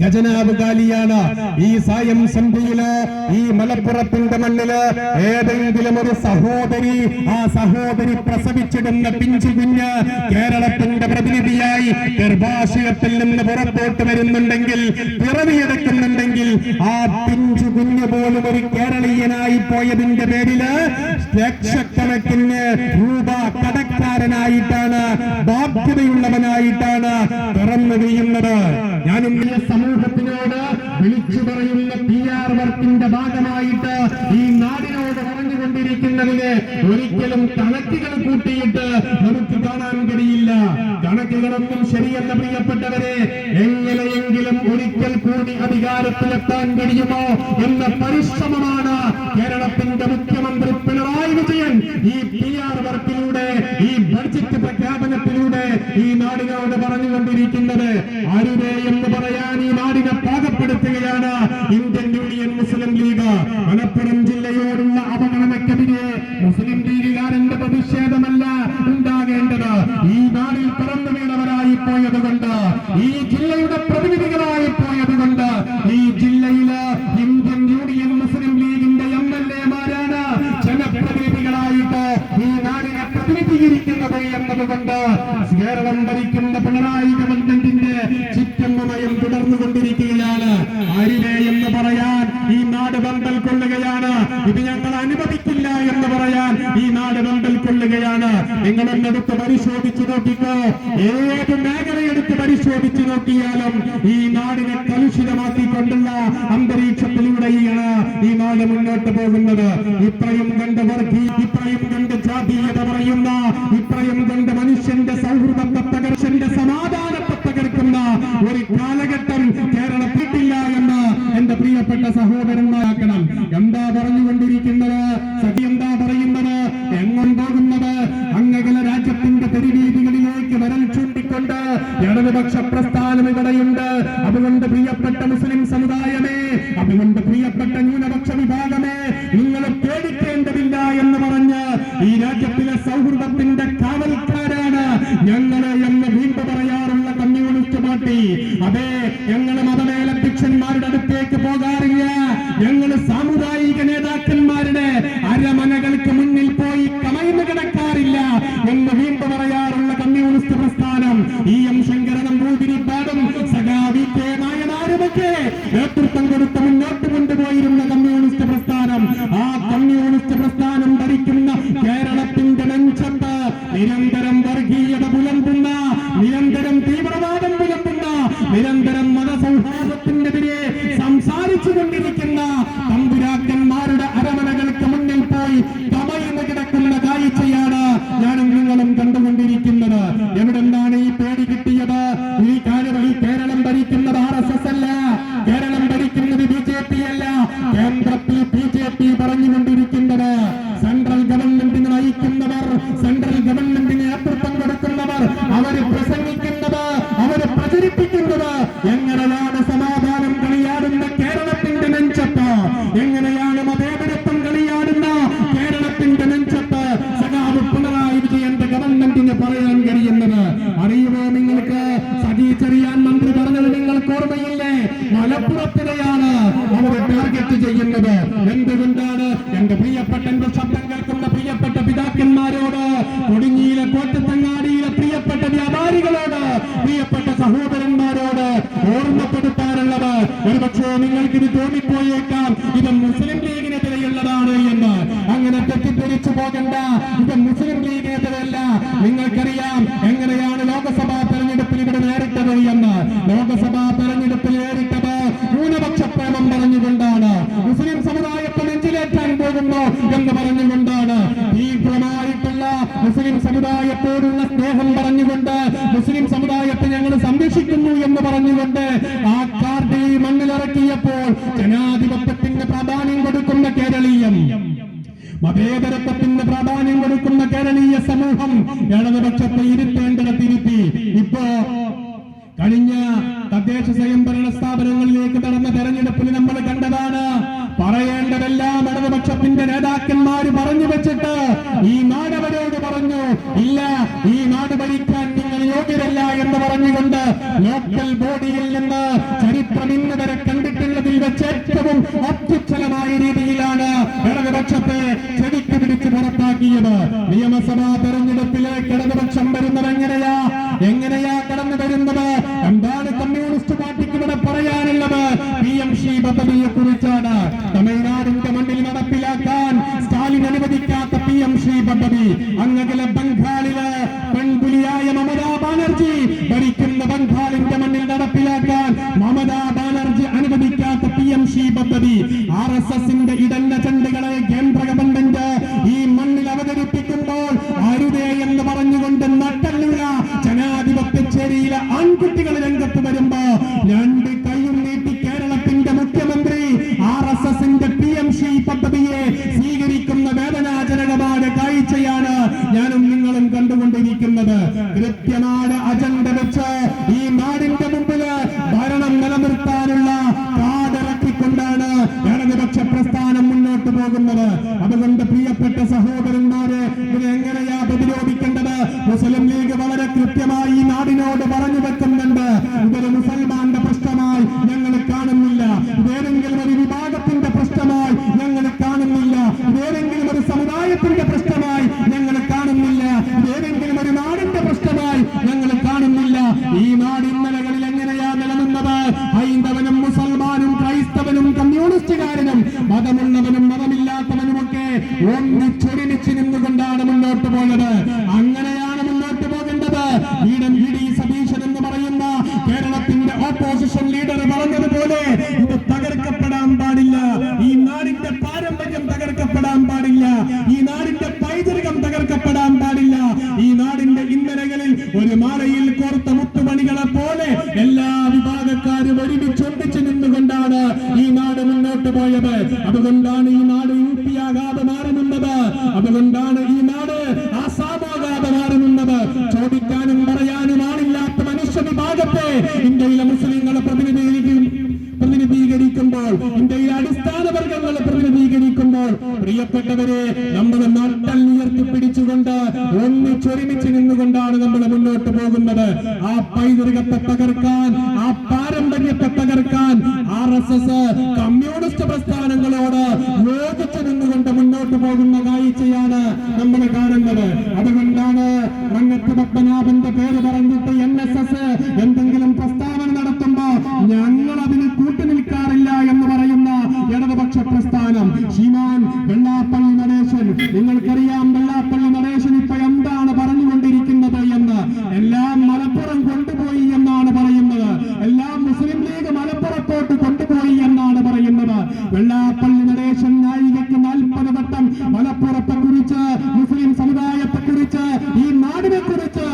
ഖജനാവ് കാലിയാണ് ഈ സായം സന്ധ്യയിൽ ഈ മലപ്പുറത്തിന്റെ മണ്ണിൽ ഏതെങ്കിലും ഒരു സഹോദരി ആ സഹോദരി പ്രസവിച്ചിടുന്ന പിഞ്ചു കുഞ്ഞ് കേരളത്തിന്റെ പ്രതിനിധിയായി ഗർഭാശയത്തിൽ നിന്ന് പുറത്തോട്ട് വരുന്നുണ്ടെങ്കിൽ പിറവിയെടുക്കുന്നുണ്ടെങ്കിൽ ആ പിഞ്ചു കുഞ്ഞ് പോലും ഒരു കേരളീയനായി പോയതിന്റെ പേരിൽ ലക്ഷക്കണക്കിന് രൂപ കടക്കാരനായിട്ടാണ് ബാധ്യതയുള്ളവനായിട്ടാണ് തുറന്നു വീഴുന്നത്. ഞാനും സമൂഹത്തിനോട് വിളിച്ചു പറയുന്ന പി ആർ വർക്കിന്റെ ഭാഗമായിട്ട് ഈ നാടിനോട് പറഞ്ഞുകൊണ്ടിരിക്കുന്നതിന് ഒരിക്കലും കണക്കുകൾ കൂട്ടിയിട്ട് നമുക്ക് കാണാൻ കഴിയില്ല. കണക്കുകളൊന്നും ശരിയല്ല പ്രിയപ്പെട്ടവരെ. എങ്ങനെയെങ്കിലും ഒരിക്കൽ കൂടി അധികാരത്തിലെത്താൻ കഴിയുമോ എന്ന പരിശ്രമമാണ് കേരളത്തിന്റെ മുഖ്യമന്ത്രി പിണറായി വിജയൻ ഈ പി ആർ വർക്കിലൂടെ ഈ ബഡ്ജറ്റ് പ്രഖ്യാപനത്തിലൂടെ ഈ എന്നതുകൊണ്ട് കേരളം ഭരിക്കുന്ന പിണറായി ഗവൺമെന്റിന്റെ ചിറ്റമ്മമയം തുടർന്നുകൊണ്ടിരിക്കുകയാണ്. ആരിനെ എന്ന് പറയാൻ ഈ നാട് പന്തൽ കൊള്ളുകയാണ്. ഇത് ഞങ്ങൾ അനുവദിക്കില്ല എന്ന് പറയാൻ ഈ നാട് ബന്ധൽ കൊള്ളുകയാണ് നിങ്ങൾ എന്നെടുത്ത് പരിശോധിച്ചു നോക്കിക്കോ. ഏത് മേഖലയെടുത്ത് പരിശോധിച്ചു നോക്കിയാലും ഈ നാടിനെ കലുഷിതമാക്കിക്കൊണ്ടുള്ള അന്തരീക്ഷത്തിലൂടെയാണ് ഈ നാട് മുന്നോട്ട് പോകുന്നത്. ഇത്രയും കണ്ട് വർഗീ ഇത്രയും കണ്ട് ജാതീയത പറയുന്ന ഇത്രയും കണ്ട് രാജ്യത്തിന്റെ തെരുവീതികളിലേക്ക് വരൽ ചൂണ്ടിക്കൊണ്ട് ഇടതുപക്ഷ പ്രസ്ഥാനം ഇവിടെയുണ്ട്. അതുകൊണ്ട് പ്രിയപ്പെട്ട മുസ്ലിം സമുദായമേ അതുകൊണ്ട് പ്രിയപ്പെട്ട ന്യൂനപക്ഷ വിഭാഗമേ നിങ്ങൾ പേടിക്കേണ്ടതില്ല എന്ന് പറഞ്ഞ് ഈ രാജ്യത്തിലെ സൗഹൃദത്തിന്റെ കാവൽക്കാരാണ് ഞങ്ങളെ എന്ന് വീണ്ടും പറയാറുള്ള കമ്മ്യൂണിസ്റ്റ് പാർട്ടി. അതെ ഞങ്ങൾ നമ്പൂതിരിപ്പാടും സഖാവി കെ നായനാരുമൊക്കെ നേതൃത്വം കൊടുത്ത് മുന്നോട്ട് കൊണ്ടുപോയിരുന്ന കമ്മ്യൂണിസ്റ്റ് പ്രസ്ഥാനം. ആ കമ്മ്യൂണിസ്റ്റ് പ്രസ്ഥാനം ഭരിക്കുന്ന കേരളത്തിന്റെ നെഞ്ചത്ത് നിരന്തരം വർഗീയത പുലമ്പുന്ന നിരന്തരം തീവ്രവാദം പുലമ്പുന്ന നിരന്തരം കേരളത്തിന്റെ നെഞ്ചത്ത് എങ്ങനെയാണ് മതേതരത്വം കളിയാടുന്ന? കേരളത്തിന്റെ നെഞ്ചത്ത് സഖാവ് പിണറായി വിജയന്റെ ഗവൺമെന്റിന് പറയാൻ കഴിയുന്നത് അറിയുമോ നിങ്ങൾക്ക്? സജി ചെറിയാൻ മന്ത്രി പറഞ്ഞത് നിങ്ങൾക്ക് ഓർമ്മയില്ലേ? മലപ്പുറത്തിനെയാണ് അവർ ടാർഗറ്റ് ചെയ്യുന്നത്. എന്തുകൊണ്ടാണ്? എന്റെ പ്രിയപ്പെട്ട എന്റെ ശബ്ദം കേൾക്കുന്ന പ്രിയപ്പെട്ട പിതാക്കന്മാരോട് കൊടിഞ്ഞിയിലെ കോട്ടത്തങ്ങാടിയിലെ പ്രിയപ്പെട്ട വ്യാപാരികളോട് പ്രിയപ്പെട്ട സഹോദരന്മാരോട് ഓർമ്മപ്പെടുത്താനുള്ളത് ഒരുപക്ഷെ നിങ്ങൾക്ക് ഇത് തോന്നിപ്പോയേക്കാം. ഇത് മുസ്ലിം ലീഗിനെതിരെയുള്ളതാണ് എന്ന്. അങ്ങനെ തെറ്റിദ്ധരിച്ചു പോകണ്ട. ഇത് മുസ്ലിം ലീഗിനെതിരല്ല നിങ്ങൾക്കറിയാം എങ്ങനെയാണ് ലോകസഭാ തെരഞ്ഞെടുപ്പിൽ ഇവിടെ നേരിട്ടത് എന്ന്. ലോകസഭാ തെരഞ്ഞെടുപ്പിൽ നേരിട്ടത് ന്യൂനപക്ഷ പ്രേമം പറഞ്ഞുകൊണ്ടാണ്. മുസ്ലിം സമുദായത്തെ നെഞ്ചിലേറ്റാൻ പോകുന്നു എന്ന് പറഞ്ഞുകൊണ്ടാണ്. തീവ്രമായിട്ടുള്ള മുസ്ലിം സമുദായത്തോടുള്ള സ്നേഹം പറഞ്ഞുകൊണ്ട് മുസ്ലിം സമുദായത്തെ ഞങ്ങൾ സംരക്ഷിക്കുന്നു എന്ന് പറഞ്ഞുകൊണ്ട് ആ കാർഡ് മണ്ണിലിറക്കിയപ്പോൾ ജനാധിപത്യത്തിന്റെ പ്രാധാന്യം കൊടുക്കുന്ന കേരളീയം മതേതരത്വത്തിന് പ്രാധാന്യം കൊടുക്കുന്ന കേരളീയ സമൂഹം ഇടതുപക്ഷത്തെ ഇരുത്തേണ്ടിടത്ത് ഇരുത്തി ഇപ്പോ കഴിഞ്ഞ തദ്ദേശ സ്വയംഭരണ സ്ഥാപനങ്ങളിലേക്ക് നടന്ന തെരഞ്ഞെടുപ്പിൽ നമ്മൾ കണ്ടതാണ് പറയേണ്ടതെല്ലാം ഇടതുപക്ഷത്തിന്റെ നേതാക്കന്മാര് പറഞ്ഞു വെച്ചിട്ട് ഈ നാടവരോട് ഇല്ല ഈ നാട് ഭരിക്കാൻ നിങ്ങൾ യോഗ്യരല്ല എന്ന് പറഞ്ഞുകൊണ്ട് ലോക്കൽ ബോഡിയിൽ നിന്ന് ചരിത്രം ഇന്ന് വരെ കണ്ടിട്ടുള്ളതിൽ വെച്ച് ഏറ്റവും അത്യുച്ഛലമായ രീതിയിലാണ് ഇടതുപക്ഷത്തെ ചെടിക്ക് പിടിച്ച് പുറത്താക്കിയത്. നിയമസഭാ തെരഞ്ഞെടുപ്പിലെ കിടന്നു ചില ആൺകുട്ടികൾ രംഗത്ത് വരുമ്പോ രണ്ട് കൈയും നീട്ടി കേരളത്തിന്റെ മുഖ്യമന്ത്രി ആർ എസ് എസിന്റെ പി എം സി പദ്ധതിയെ സ്വീകരിക്കുന്ന വേദനാജനകമായ കാഴ്ചയാണ് ഞാനും നിങ്ങളും കണ്ടുകൊണ്ടിരിക്കുന്നത്. കൃത്യമായി മതമുള്ളവനും മതമില്ലാത്തവനുമൊക്കെ ഒന്നിച്ചൊരു അതുകൊണ്ടാണ് ഈ നാട് യു പി ആകാതെ മാറി അതുകൊണ്ടാണ് ഈ നാട് ആസാമാകാതെ മാറി നിന്നത് ചോദിക്കാനും പറയാനും ആളില്ലാത്ത മനുഷ്യ വിഭാഗത്തെ ഇന്ത്യയിലെ മുസ്ലിങ്ങളെ പ്രതിനിധീകരിക്കും പ്രതിനിധീകരിക്കുമ്പോൾ ഇന്ത്യയിലെ അടിസ്ഥാന വർഗങ്ങളെ പ്രതിനിധീകരിക്കുമ്പോൾ പ്രിയപ്പെട്ടവരെ നമ്മുടെ നട്ടൽ പിടിച്ചുകൊണ്ട് ഒന്നിച്ചൊരുമിച്ച് നിന്നുകൊണ്ടാണ് നമ്മൾ മുന്നോട്ട് പോകുന്നത്. ആ പൈതൃകത്തെ തകർക്കാൻ ആ ജനാധിപത്യത്തെ തകർക്കാൻ ആർ എസ് എസ് കമ്മ്യൂണിസ്റ്റ് പ്രസ്ഥാനങ്ങളോട് യോജിച്ചു നിന്നുകൊണ്ട് മുന്നോട്ട് പോകുന്ന കാഴ്ചയാണ് നമ്മൾ കാണുന്നത്. അതുകൊണ്ടാണ് മങ്ങത്ത് പത്മനാഭന്റെ പേര് പറഞ്ഞിട്ട് എൻ എസ് എസ് എന്തെങ്കിലും പ്രസ്താവന നടത്തുമ്പോ ഞങ്ങൾ അതിന് കൂട്ടുനിൽക്കാറില്ല എന്ന് പറയുന്ന ഇടതുപക്ഷ പ്രസ്ഥാനം. ശ്രീമാൻ വെള്ളാപ്പള്ളി നടേശൻ. നിങ്ങൾക്കറിയാം വെള്ളാ നാടിനെ കുറിച്ച്